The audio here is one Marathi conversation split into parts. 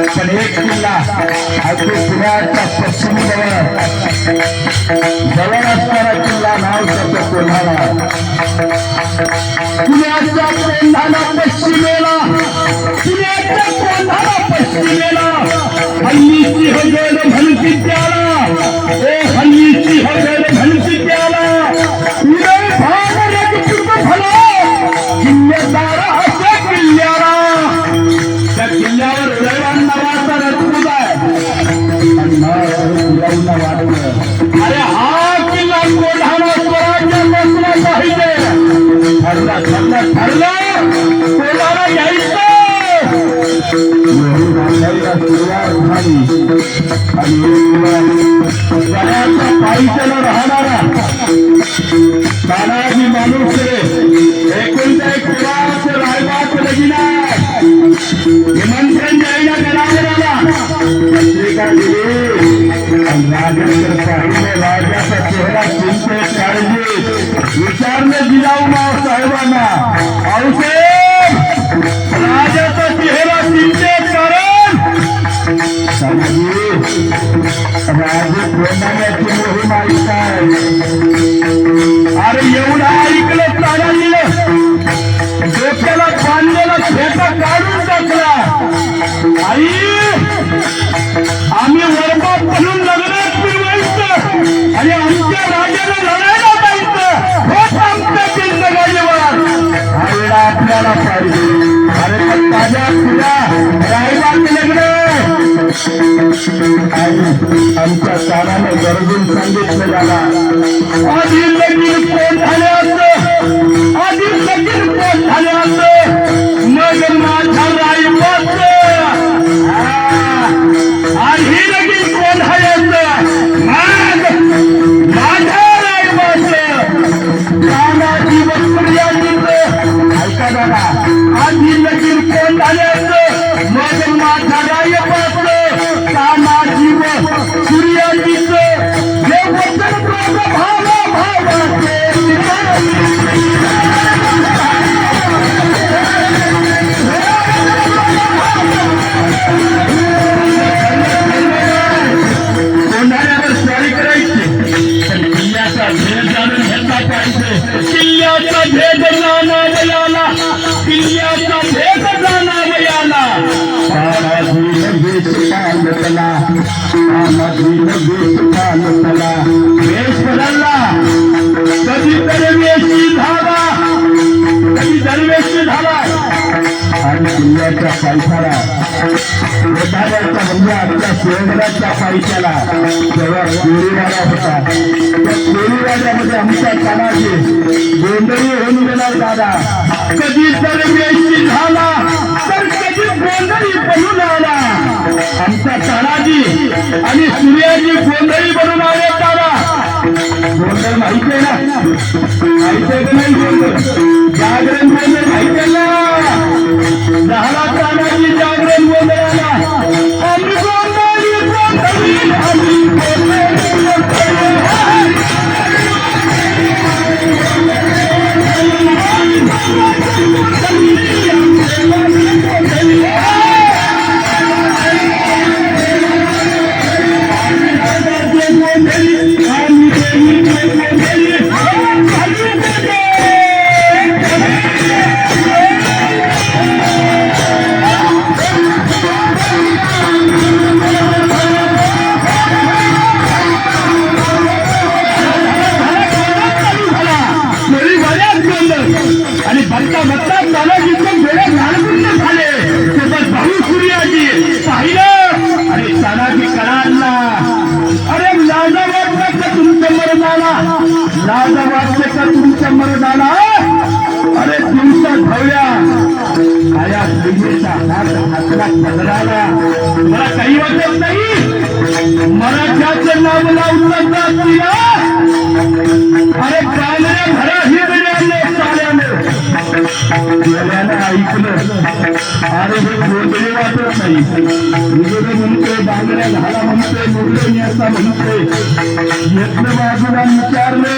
पनवेल किल्ला अगदी पुण्याच्या पश्चिम जवळ असणारा किल्ला नाव त्याचं कोल्हाणा पुण्याच्या कोल्हाणा पश्चिमेला पुण्याच्या कोल्हाणा पश्चिमेला. हल्ली होती आणि राहणारा तानाजी माणूस एकोणचा एक पुरात रायबात निमंत्रण द्यायला राजाचा चेहरा चिंते काळजी विचारले आमच्या कानाने गरजून सांगितलं झाला कोण झाले असते? वेश बदलला. कधी दरवेशी धावा. कधी दरवेशी धावा. आणि किल्ल्याच्या पायथ्याला. गोदाऱ्याचा म्हणजे आमच्या शिवगडाच्या पायथ्याला. जेव्हा कोरीवाडा होता. त्या दादा. तर कधी आणि सूर्याची गोंधळी बनून आले दादा. गोंधळ माहिती आहे ना? माहिती आहे का नाही गोंधळ जागरण गोंधळ माहिती आहे ना? झाला तानाजी जागरण गोंधळ मला काही वाटत नाही. मराठ्याचं नाव लावलं जात अरे कांद्या हिरण्याने ऐकलं. अरे हे वाटत नाही. म्हणतोय बांगड्या घाला म्हणतोय असा म्हणतोय. येतलं बाजूला विचारलं.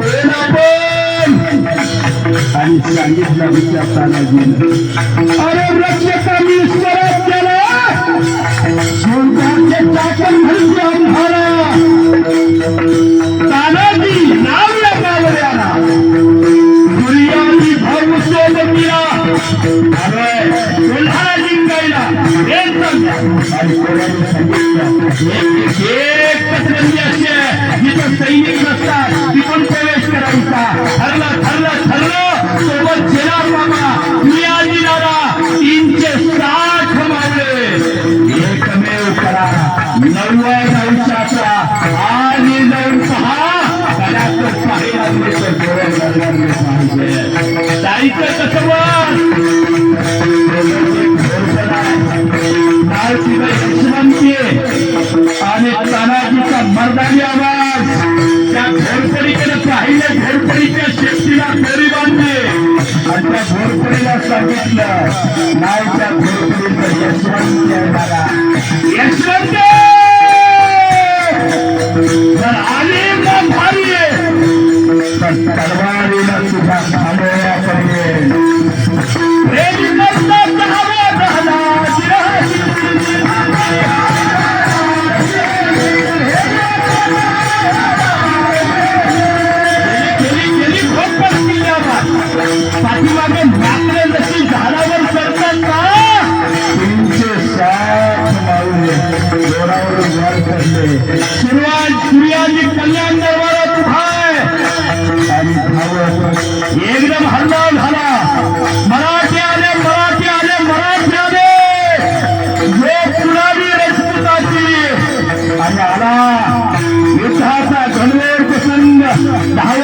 कोण आपण? आणि सांगितलं विचारताना गेलं अरे रक्षा मी स्वरात केला चाकण म्हणजे तानाजी नाव या गावऱ्याला भाऊ सोबतीला अरे कोल्हारा जिंकायला आणि सांगितलं आणि तानाजीचा मर्दानी आवाज त्या घोरपडीकडे पाहिले घोरपडीच्या शेतीला फेरी बांधली आणि त्या घोरपडीला सांगितलं नाही त्या घोरपडीचा यशवंत आहे यशवंत! सुरुवात सूर्याजी कल्याण दरबारात उभा आणि एकदम हल्ला झाला मराठी आले मराठी आले मराठी आले जो पुरावी रजपुताची आणि आला युद्धाचा घनवेर प्रसंग दहा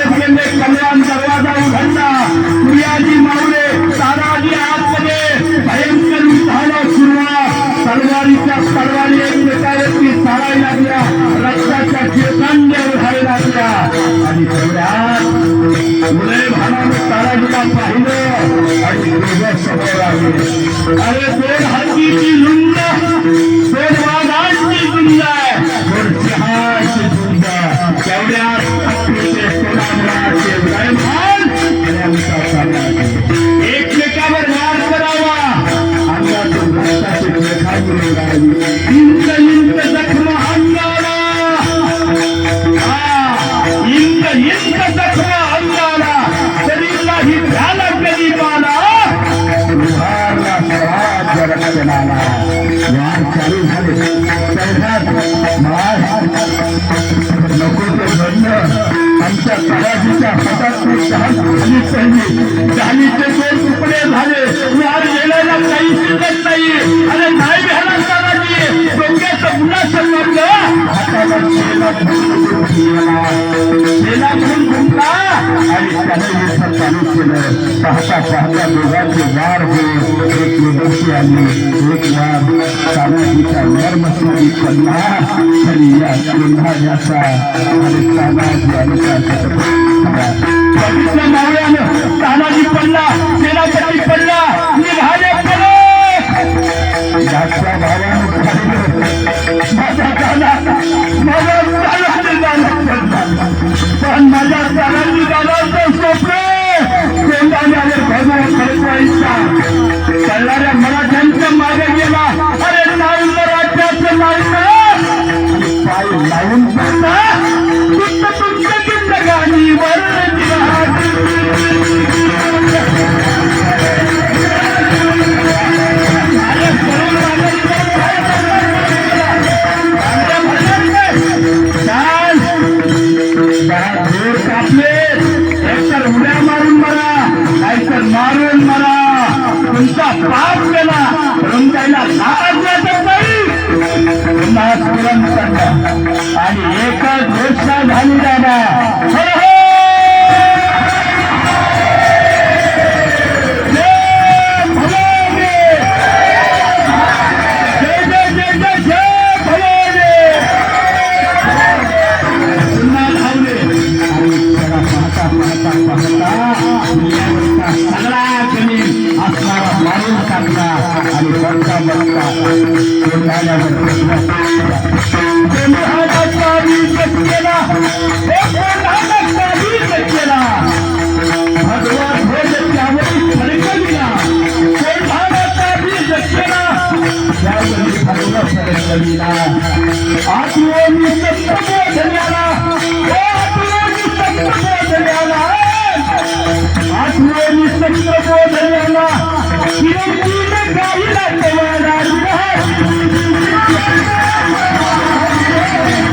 नको ते आमच्या तळाजीच्या हातात ते शहाण झाली पहिली झालीचे दोन तुकडे झाले काही शिकत नाही अरे नाही भेटला तानाजी आणि चालू केलं पाहता पाहता दोघांचे वार होऊन एक विभूती आली एक वार तानाजीचा नर्मस्वरी पडला तरी या कोल्हाण्याचा आणि तानाजी आणि तानाजी पडला सेनापती पडला माझा तानाजी पण माझ्या तानाजी दादाचं स्वप्न कोंडाण्यावर भगवान खरचवायचा चालणाऱ्या मराठ्यांच्या मागे गेला. सगळा जमीन असणारा मारून टाकला आणि कोंढाण्यावर केला भगवान भोज फडकविला कोंढाण्याचा केला भगवान फडकविला आत्मोनी ओ आत्मोनी आत्मोनी Thank you.